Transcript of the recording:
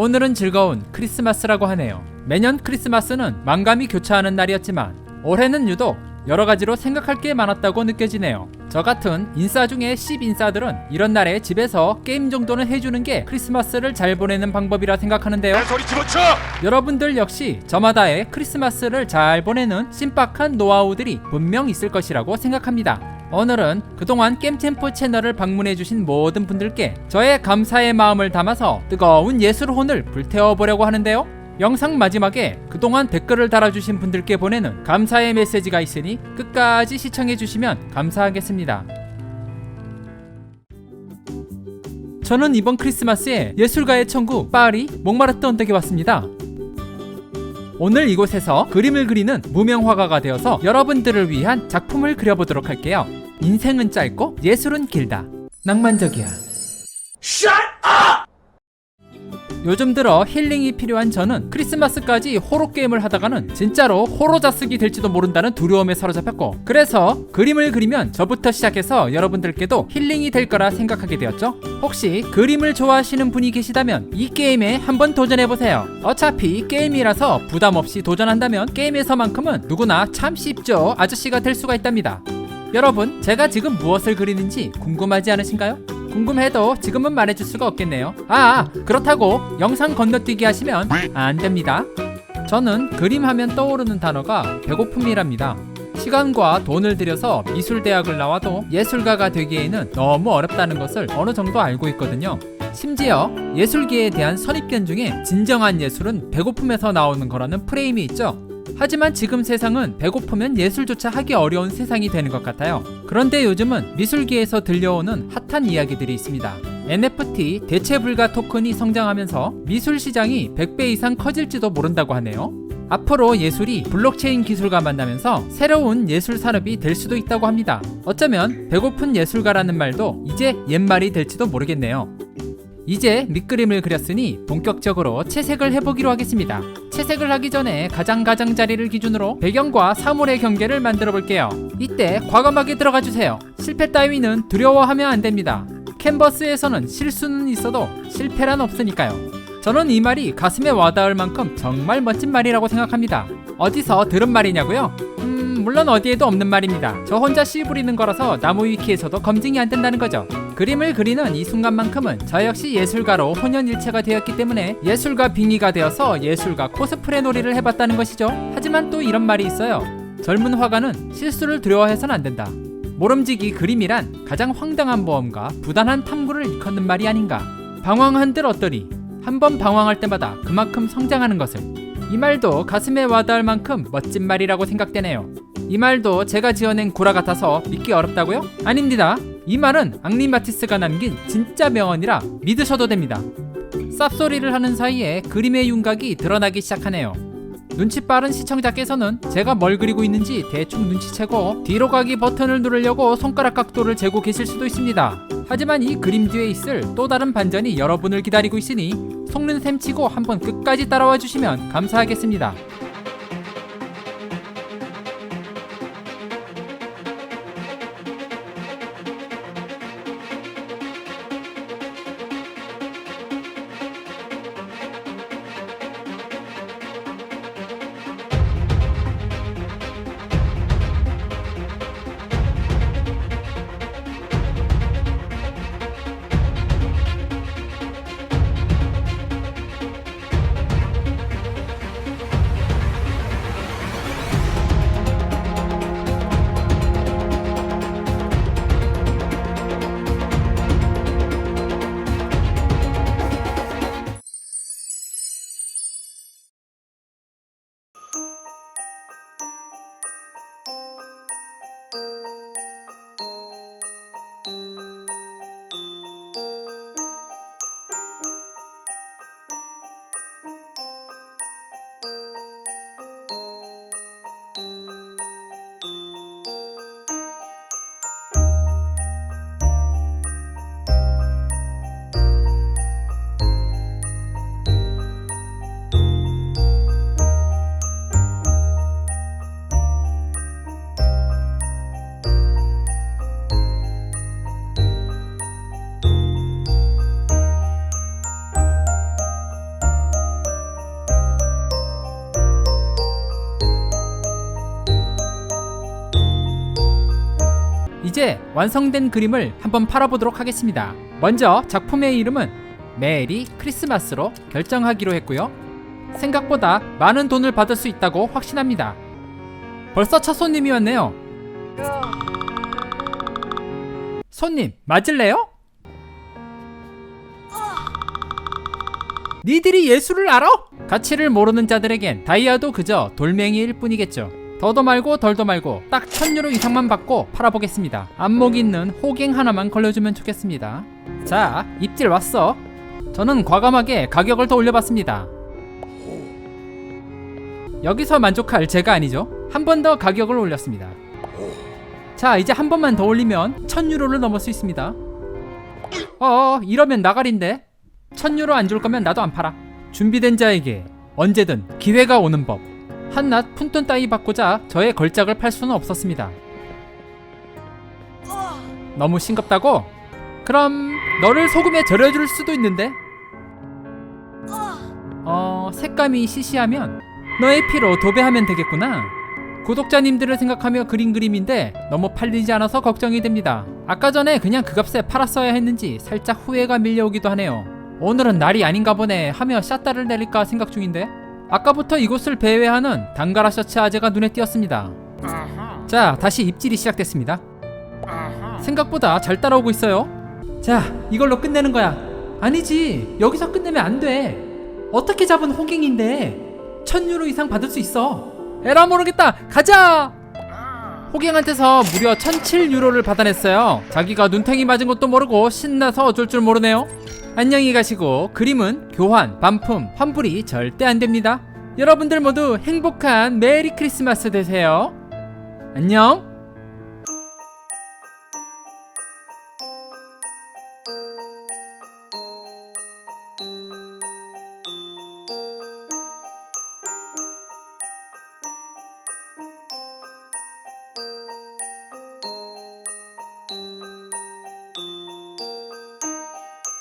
오늘은 즐거운 크리스마스라고 하네요. 매년 크리스마스는 망감이 교차하는 날이었지만 올해는 유독 여러 가지로 생각할 게 많았다고 느껴지네요. 저 같은 인싸 중에 10 인싸들은 이런 날에 집에서 게임 정도는 해주는 게 크리스마스를 잘 보내는 방법이라 생각하는데요. 여러분들 역시 저마다의 크리스마스를 잘 보내는 신박한 노하우들이 분명 있을 것이라고 생각합니다. 오늘은 그동안 게임템포 채널을 방문해주신 모든 분들께 저의 감사의 마음을 담아서 뜨거운 예술혼을 불태워보려고 하는데요. 영상 마지막에 그동안 댓글을 달아주신 분들께 보내는 감사의 메시지가 있으니 끝까지 시청해주시면 감사하겠습니다. 저는 이번 크리스마스에 예술가의 천국 파리 몽마르트 언덕에 왔습니다. 오늘 이곳에서 그림을 그리는 무명 화가가 되어서 여러분들을 위한 작품을 그려보도록 할게요. 인생은 짧고 예술은 길다. 낭만적이야. 요즘 들어 힐링이 필요한 저는 크리스마스까지 호러 게임을 하다가는 진짜로 호러자쓰기 될지도 모른다는 두려움에 사로잡혔고 그래서 그림을 그리면 저부터 시작해서 여러분들께도 힐링이 될 거라 생각하게 되었죠. 혹시 그림을 좋아하시는 분이 계시다면 이 게임에 한번 도전해보세요. 어차피 게임이라서 부담 없이 도전한다면 게임에서만큼은 누구나 참 쉽죠. 아저씨가 될 수가 있답니다. 여러분, 제가 지금 무엇을 그리는지 궁금하지 않으신가요? 궁금해도 지금은 말해줄 수가 없겠네요. 아, 그렇다고 영상 건너뛰기 하시면 안 됩니다. 저는 그림하면 떠오르는 단어가 배고픔이랍니다. 시간과 돈을 들여서 미술대학을 나와도 예술가가 되기에는 너무 어렵다는 것을 어느 정도 알고 있거든요. 심지어 예술계에 대한 선입견 중에 진정한 예술은 배고픔에서 나오는 거라는 프레임이 있죠. 하지만 지금 세상은 배고프면 예술조차 하기 어려운 세상이 되는 것 같아요. 그런데 요즘은 미술계에서 들려오는 핫한 이야기들이 있습니다. NFT 대체 불가 토큰이 성장하면서 미술 시장이 100배 이상 커질지도 모른다고 하네요. 앞으로 예술이 블록체인 기술과 만나면서 새로운 예술 산업이 될 수도 있다고 합니다. 어쩌면 배고픈 예술가라는 말도 이제 옛말이 될지도 모르겠네요. 이제 밑그림을 그렸으니 본격적으로 채색을 해보기로 하겠습니다. 채색을 하기 전에 가장 가장자리를 기준으로 배경과 사물의 경계를 만들어 볼게요. 이때 과감하게 들어가 주세요. 실패 따위는 두려워하면 안 됩니다. 캔버스에서는 실수는 있어도 실패란 없으니까요. 저는 이 말이 가슴에 와닿을 만큼 정말 멋진 말이라고 생각합니다. 어디서 들은 말이냐고요? 음, 물론 어디에도 없는 말입니다. 저 혼자 씨 부리는 거라서 나무 위키에서도 검증이 안 된다는 거죠. 그림을 그리는 이 순간만큼은 저 역시 예술가로 혼연일체가 되었기 때문에 예술가 빙의가 되어서 예술가 코스프레 놀이를 해봤다는 것이죠. 하지만 또 이런 말이 있어요. 젊은 화가는 실수를 두려워해서는 안 된다. 모름지기 그림이란 가장 황당한 모험과 부단한 탐구를 일컫는 말이 아닌가. 방황한들 어떠리. 한번 방황할 때마다 그만큼 성장하는 것을. 이 말도 가슴에 와닿을 만큼 멋진 말이라고 생각되네요. 이 말도 제가 지어낸 구라 같아서 믿기 어렵다고요? 아닙니다. 이 말은 앙리 마티스가 남긴 진짜 명언이라 믿으셔도 됩니다. 쌉소리를 하는 사이에 그림의 윤곽이 드러나기 시작하네요. 눈치 빠른 시청자께서는 제가 뭘 그리고 있는지 대충 눈치채고 뒤로 가기 버튼을 누르려고 손가락 각도를 재고 계실 수도 있습니다. 하지만 이 그림 뒤에 있을 또 다른 반전이 여러분을 기다리고 있으니 속는 셈 치고 한번 끝까지 따라와 주시면 감사하겠습니다. 이제 완성된 그림을 한번 팔아보도록 하겠습니다. 먼저 작품의 이름은 메리 크리스마스로 결정하기로 했고요. 생각보다 많은 돈을 받을 수 있다고 확신합니다. 벌써 첫 손님이 왔네요. 손님, 맞을래요? 니들이 예술을 알아? 가치를 모르는 자들에겐 다이아도 그저 돌멩이일 뿐이겠죠. 더도 말고 덜도 말고 딱 1000유로 이상만 받고 팔아보겠습니다. 안목 있는 호갱 하나만 걸려주면 좋겠습니다. 자, 입질 왔어. 저는 과감하게 가격을 더 올려봤습니다. 여기서 만족할 제가 아니죠. 한 번 더 가격을 올렸습니다. 자, 이제 한 번만 더 올리면 1000유로를 넘을 수 있습니다. 어, 이러면 나가린데. 1000유로 안 줄 거면 나도 안 팔아. 준비된 자에게 언제든 기회가 오는 법. 한낱 푼돈 따위 받고자 저의 걸작을 팔 수는 없었습니다. 너무 싱겁다고? 그럼 너를 소금에 절여줄 수도 있는데? 어, 색감이 시시하면 너의 피로 도배하면 되겠구나. 구독자님들을 생각하며 그린 그림인데 너무 팔리지 않아서 걱정이 됩니다. 아까 전에 그냥 그 값에 팔았어야 했는지 살짝 후회가 밀려오기도 하네요. 오늘은 날이 아닌가 보네 하며 샷다를 내릴까 생각 중인데 아까부터 이곳을 배회하는 단가라 셔츠 아재가 눈에 띄었습니다. 자, 다시 입질이 시작됐습니다. 생각보다 잘 따라오고 있어요. 자, 이걸로 끝내는 거야. 아니지, 여기서 끝내면 안 돼. 어떻게 잡은 호갱인데? 천 유로 이상 받을 수 있어. 에라 모르겠다. 가자. 호갱한테서 무려 1007유로를 받아냈어요. 자기가 눈탱이 맞은 것도 모르고 신나서 어쩔 줄 모르네요. 안녕히 가시고 그림은 교환, 반품, 환불이 절대 안 됩니다. 여러분들 모두 행복한 메리 크리스마스 되세요. 안녕.